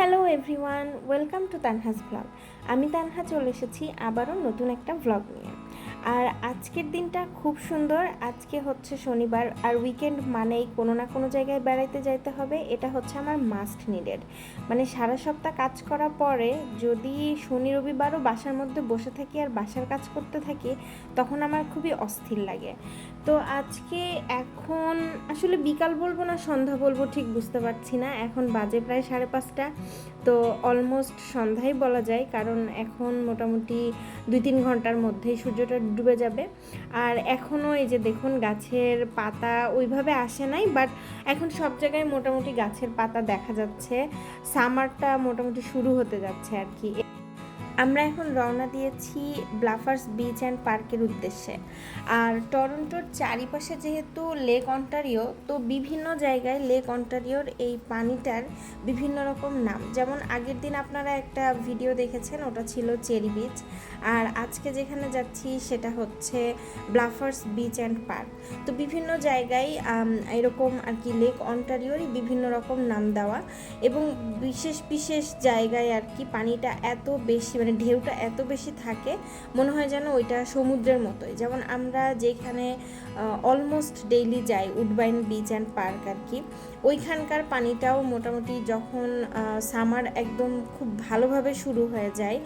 Hello everyone, welcome to Tanha's blog. আমি তানহা চলে এসেছি আবারও নতুন একটা ব্লগ নিয়ে। আর আজকের দিনটা খুব সুন্দর। আজকে হচ্ছে শনিবার আর উইকেন্ড মানেই কোনো না কোনো জায়গায় বেড়াইতে যাইতে হবে। এটা হচ্ছে আমার মাস্ট নিডেড মানে সারা সপ্তাহ কাজ করার পরে যদি শনি, রবিবারও বাসার মধ্যে বসে থাকি আর বাসার কাজ করতে থাকি, তখন আমার খুবই অস্থির লাগে। তো আজকে এখন আসলে বিকাল বলব না, সন্ধ্যা বলব, ঠিক বুঝতে পারছি না। এখন বাজে প্রায় সাড়ে পাঁচটা। তো অলমোস্ট সন্ধ্যাই বলা যায়, কারণ এখন মোটামুটি দুই তিন ঘণ্টার মধ্যেই সূর্যটা ডুবে যাবে। আর এখনও এই যে দেখুন গাছের পাতা ওইভাবে আসে নাই বাট এখন সব জায়গায় মোটামুটি গাছের পাতা দেখা যাচ্ছে। সামারটা মোটামুটি শুরু হতে যাচ্ছে আর কি। আমরা এখন রওনা দিয়েছি ব্লাফার্স বিচ অ্যান্ড পার্কের উদ্দেশ্যে। আর টরন্টোর চারিপাশে যেহেতু লেক অন্টারিও, তো বিভিন্ন জায়গায় লেক অন্টারিওর এই পানিটার বিভিন্ন রকম নাম। যেমন আগের দিন আপনারা একটা ভিডিও দেখেছেন, ওটা ছিল চেরি বিচ। আর আজকে যেখানে যাচ্ছি সেটা হচ্ছে ব্লাফার্স বিচ অ্যান্ড পার্ক। তো বিভিন্ন জায়গায় এরকম আর কি লেক অন্টারিওরই বিভিন্ন রকম নাম দেওয়া। এবং বিশেষ বিশেষ জায়গায় আর কি পানিটা এত বেশি মানে ঢেউটা এত বেশি থাকে মনে হয় যেন ওইটা সমুদ্রের মতোই। যেমন আমরা যেখানে অলমোস্ট ডেইলি যাই, উডবাইন বিচ অ্যান্ড পার্ক আর কি। ওইখানকার পানিটাও মোটামুটি যখন সামার একদম খুব ভালোভাবে শুরু হয়ে যায়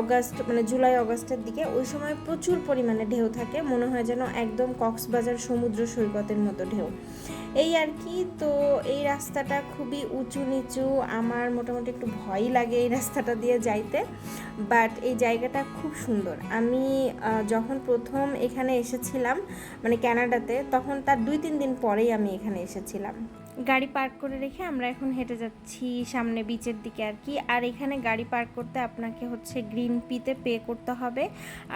অগাস্ট মানে জুলাই অগাস্টের দিকে, ওই সময় প্রচুর পরিমাণে ঢেউ থাকে, মনে হয় যেন একদম কক্সবাজার সমুদ্র সৈকতের মতো ঢেউ। এই আর কি, তো এই রাস্তাটা খুবই উঁচু নিচু, আমার মোটামুটি একটু ভয় লাগে এই রাস্তাটা দিয়ে যাইতে বাট এই জায়গাটা খুব সুন্দর। আমি যখন প্রথম এখানে এসেছিলাম মানে ক্যানাডাতে তখন তার দুই তিন দিন পরেই আমি এখানে এসেছিলাম। গাড়ি পার্ক করে রেখে আমরা এখন হেঁটে যাচ্ছি সামনে বিচের দিকে আর কি। আর এখানে গাড়ি পার্ক করতে আপনাকে হচ্ছে গ্রিন পিতে পে করতে হবে।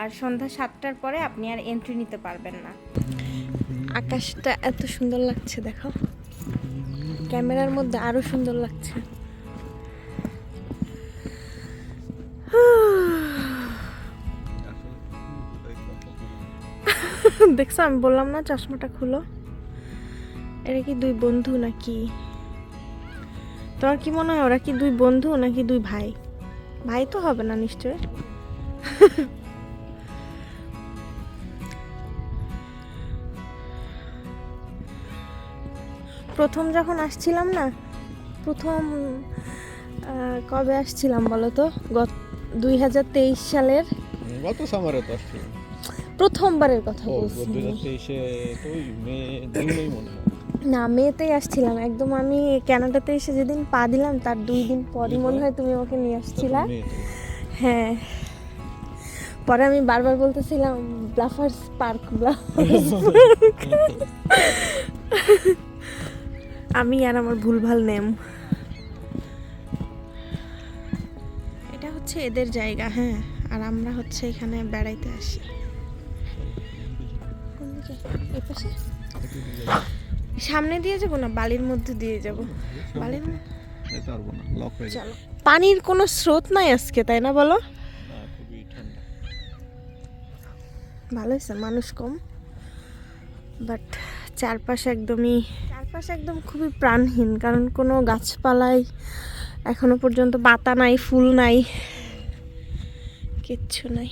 আর সন্ধ্যা সাতটার পরে আপনি আর এন্ট্রি নিতে পারবেন না। আকাশটা এত সুন্দর লাগছে দেখো। ক্যামেরার মধ্যে আরও সুন্দর লাগছে। দেখছ, আমি বললাম না, চশমাটা খুলো। এরা কি দুই বন্ধু নাকি? তোমার কি মনে হয়, ওরা কি দুই বন্ধু নাকি দুই ভাই? ভাই তো হবে না নিশ্চয় প্রথম যখন আসছিলাম না, প্রথম কবে আসছিলাম বলো তো? গত দুই হাজার তেইশ সালের গত সামারে তো আসছিল প্রথমবারের কথা বলছি। না মেয়েতেই আসছিলাম। একদম আমি ক্যানাডাতে এসে যেদিন পা দিলাম তার দুই দিন পরই মনে হয় তুমি আমাকে নিয়ে আসছিলা। হ্যাঁ। পরে আমি বারবার বলতেছিলাম ব্লাফার্স পার্ক আমি আর আমার ভুলভাল নেম এটা হচ্ছে এদের জায়গা হ্যাঁ। আর আমরা হচ্ছে এখানে বেড়াইতে আসি। সামনে দিয়ে যাব না? বালির মধ্যে দিয়ে যাব। বালির চলো। পানির কোনো স্রোত নাই আজকে তাই না বলো? ভালো হয়েছে মানুষ কম। বাট চারপাশ একদমই চারপাশ একদম খুবই প্রাণহীন কারণ কোনো গাছপালাই এখনও পর্যন্ত পাতা নাই ফুল নাই কিচ্ছু নাই।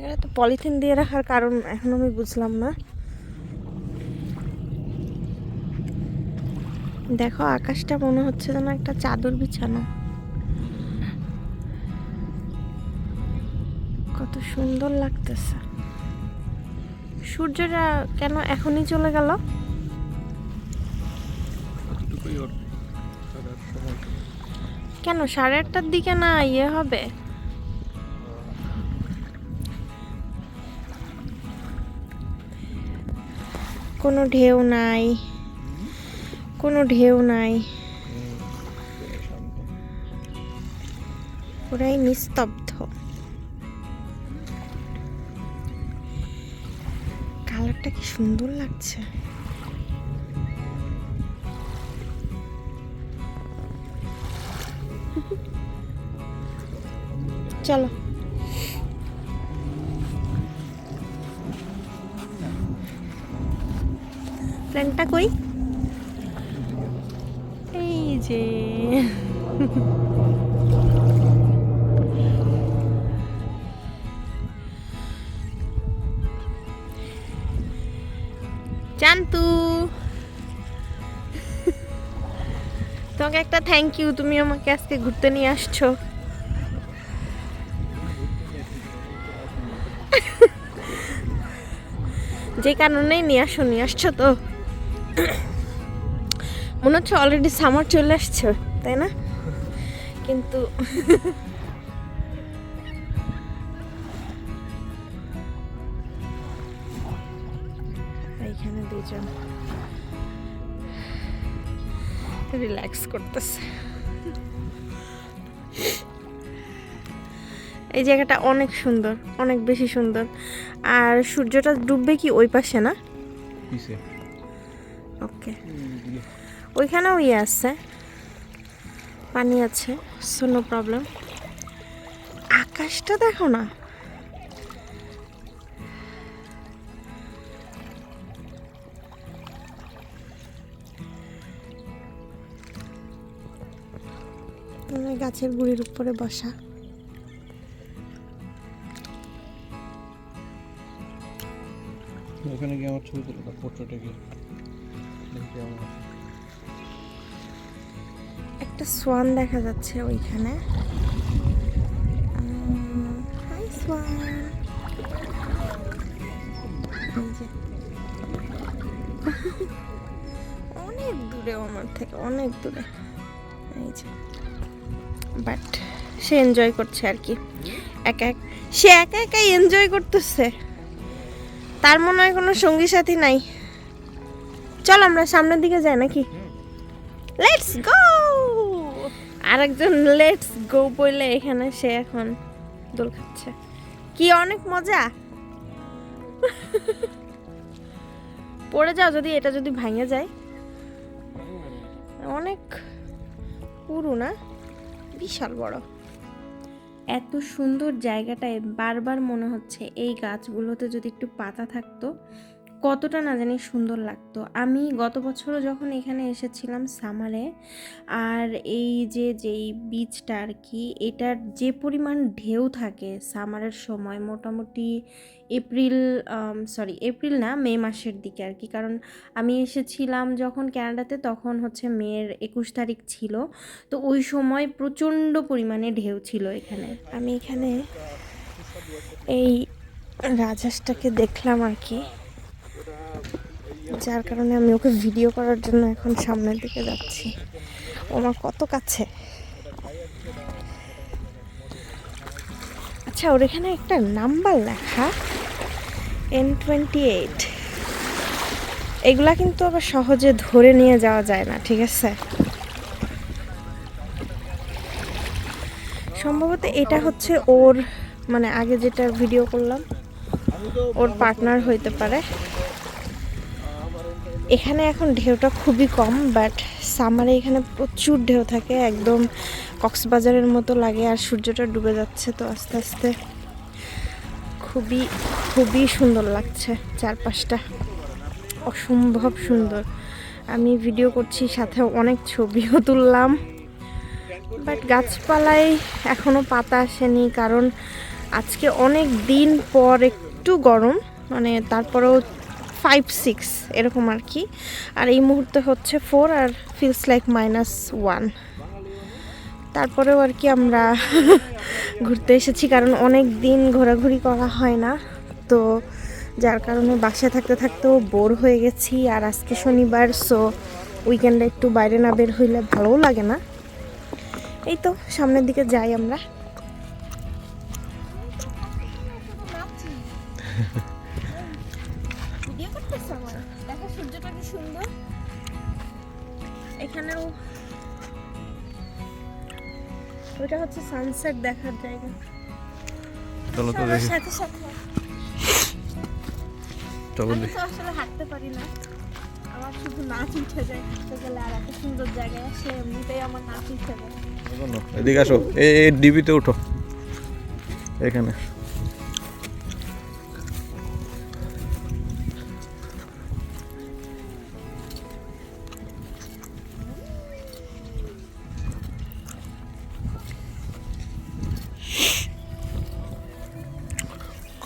জায়গাটা তো পলিথিন দিয়ে রাখার কারণ এখন আমি বুঝলাম না। দেখো আকাশটা মনে হচ্ছে যেন একটা চাদর বিছানো। কত সুন্দর লাগতেছে। সূর্যটা কেন এখনই চলে গেল। কেন সাড়ে আটটার দিকে না ইয়ে হবে? কোনো ঢেউ নাই। কোনো ঢেউ নাই। পুরাই নিস্তব্ধ। কালারটা কি সুন্দর লাগছে। চলো। প্ল্যানটা কই? এই যে। জানতু তোমাকে একটা থ্যাংক ইউ তুমি আমাকে আজকে ঘুরতে নিয়ে আসছো। যে কারণেই নিয়ে আসো, নিয়ে আসছো তো। মনে হচ্ছে অলরেডি সামার চলে আসছে, তাই না? কিন্তু এইখানে দুজন রিল্যাক্স করতেছে। এই জায়গাটা অনেক সুন্দর, অনেক বেশি সুন্দর। আর সূর্যটা ডুববে কি ওই পাশে না? ওকে ওইখানেও ইয়ে আছে। পানি আছে সো প্রবলেম আকাশটা দেখো না। মানে গাছের গুড়ির উপরে বসা। ওখানে গিয়ে আমার ছবি তুলে পোর্ট্রেটে গিয়ে। একটা সোয়ান দেখা যাচ্ছে ওইখানে। অনেক দূরে আমার থেকে, অনেক দূরে। এই যে। বাট সে এনজয় করছে আর কি। একা এক- সে একা একাই এনজয় করতেছে। তার মনে হয় কোনো সঙ্গী সাথী নাই। চল আমরা সামনের দিকে যাই নাকি? লেটস গো আরেকজন লেটস গো বলে এখানে সে এখন দোল খাচ্ছে। কি অনেক মজা! পড়ে যাও যদি, এটা যদি ভাঙে যায়। অনেক পুরু না? বিশাল বড়। এত সুন্দর জায়গাটায় বারবার মনে হচ্ছে এই গাছগুলোতে যদি একটু পাতা থাকতো কতটা না জানি সুন্দর লাগতো। আমি গত বছরও যখন এখানে এসেছিলাম সামারে আর এই যে, যেই বীজটা আর কি এটার যে পরিমাণ ঢেউ থাকে সামারের সময়, মোটামুটি এপ্রিল সরি এপ্রিল না, মে মাসের দিকে আর কি কারণ আমি এসেছিলাম যখন ক্যানাডাতে, তখন হচ্ছে মেয়ের একুশ তারিখ ছিল। তো ওই সময় প্রচণ্ড পরিমাণে ঢেউ ছিল এখানে। আমি এখানে এই রাজহাঁসটাকে দেখলাম আর কি যার কারণে আমি ওকে ভিডিও করার জন্য এখন সামনের দিকে যাচ্ছি। ও আমার কত কাছে। আচ্ছা ওর এখানে একটা নাম্বার লেখা। এন টোয়েন্টি এইট এগুলা কিন্তু আবার সহজে ধরে নিয়ে যাওয়া যায় না, ঠিক আছে? সম্ভবত এটা হচ্ছে ওর মানে আগে যেটা ভিডিও করলাম, ওর পার্টনার হইতে পারে। এখানে এখন ঢেউটা খুবই কম বাট সামারে এখানে প্রচুর ঢেউ থাকে, একদম কক্সবাজারের মতো লাগে আর সূর্যটা ডুবে যাচ্ছে, তো আস্তে আস্তে খুবই খুবই সুন্দর লাগছে চারপাশটা। অসম্ভব সুন্দর। আমি ভিডিও করছি, সাথে অনেক ছবিও তুললাম বাট গাছপালায় এখনও পাতা আসেনি, কারণ আজকে অনেক দিন পর একটু গরম মানে তারপরেও ফাইভ সিক্স এরকম আর কি। আর এই মুহূর্তে হচ্ছে ফোর আর ফিলস লাইক মাইনাস ওয়ান তারপরেও আর কি আমরা ঘুরতে এসেছি, কারণ অনেক দিন ঘোরাঘুরি করা হয় না। তো যার কারণে বাসায় থাকতে থাকতেও বোর হয়ে গেছি, আর আজকে শনিবার সো উইকেন্ডে একটু বাইরে না বের হইলে ভালোও লাগে না। এই তো, সামনের দিকে যাই আমরা। হচ্ছে সানসেট দেখার জায়গা। চলো তো দেখি। সাথে সাথে। চলো দেখি। তো আসলে হাঁটতে পারি না। আমার শুধু নাচ উঠে যায় হাঁটতে গেলে আর এত সুন্দর জায়গায় সে এমনিতেই আমার নাচ উঠে যায়। এদিকে আসো এই এই ডিবিতে উঠো। এখানে।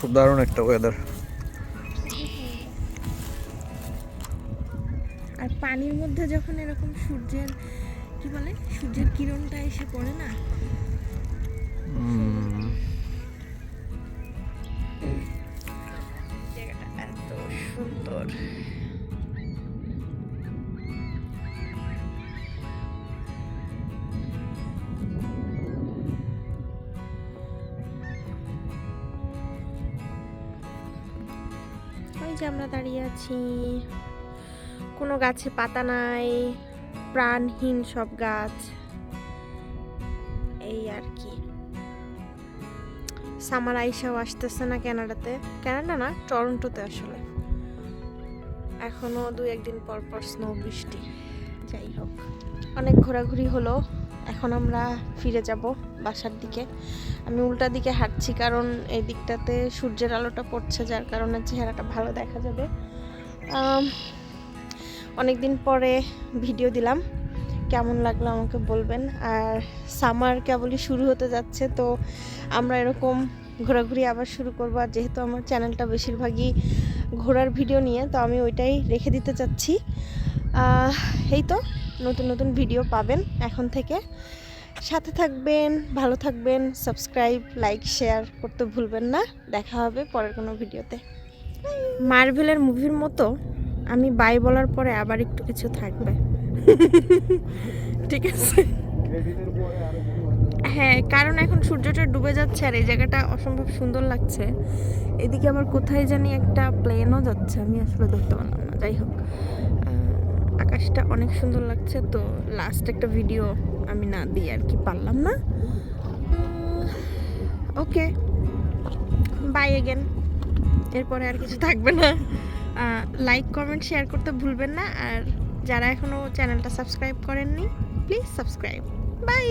খুব দারুণ একটা ওয়েদার আর পানির মধ্যে যখন এরকম সূর্যের কি বলে? সূর্যের কিরণটা এসে পড়ে না? জায়গাটা এত সুন্দর। ওই আমরা দাঁড়িয়ে আছি। কোনো গাছে পাতা নাই, প্রাণহীন সব গাছ। এই আর কি। সামার আইসাও আসতেছে না কানাডাতে ক্যানাডা না, টরন্টোতে আসলে। এখনও দু একদিন পর পর স্নো বৃষ্টি। যাই হোক, অনেক ঘোরাঘুরি হলো। এখন আমরা ফিরে যাব বাসার দিকে। আমি উল্টা দিকে হাঁটছি কারণ এই দিকটাতে সূর্যের আলোটা পড়ছে, যার কারণে চেহারাটা ভালো দেখা যাবে। অনেক দিন পরে ভিডিও দিলাম, কেমন লাগল আমাকে বলবেন। আর সামার কেবলই শুরু হতে যাচ্ছে, তো আমরা এরকম ঘোরাঘুরি আবার শুরু করব। আর যেহেতু আমার চ্যানেলটা বেশিরভাগই ঘোরার ভিডিও নিয়ে, তো আমি ওইটাই রেখে দিতে চাচ্ছি। এই তো। নতুন নতুন ভিডিও পাবেন এখন থেকে। সাথে থাকবেন, ভালো থাকবেন সাবস্ক্রাইব লাইক শেয়ার করতে ভুলবেন না। দেখা হবে পরের কোনো ভিডিওতে মার্ভেলের মুভির মতো আমি বাই বলার পরে আবার একটু কিছু থাকবে। ঠিক আছে? হ্যাঁ কারণ এখন সূর্যটা ডুবে যাচ্ছে আর এই জায়গাটা অসম্ভব সুন্দর লাগছে। এদিকে আমার কোথায় জানি একটা প্লেনও যাচ্ছে, আমি আসলে ধরতে পারলাম না। যাই হোক। আকাশটা অনেক সুন্দর লাগছে, তো লাস্ট একটা ভিডিও আমি না দিই আর কি পারলাম না। ওকে বাই এগেন এরপরে আর কিছু থাকবে না। লাইক কমেন্ট শেয়ার করতে ভুলবেন না। আর যারা এখনও চ্যানেলটা সাবস্ক্রাইব করেননি প্লিজ সাবস্ক্রাইব বাই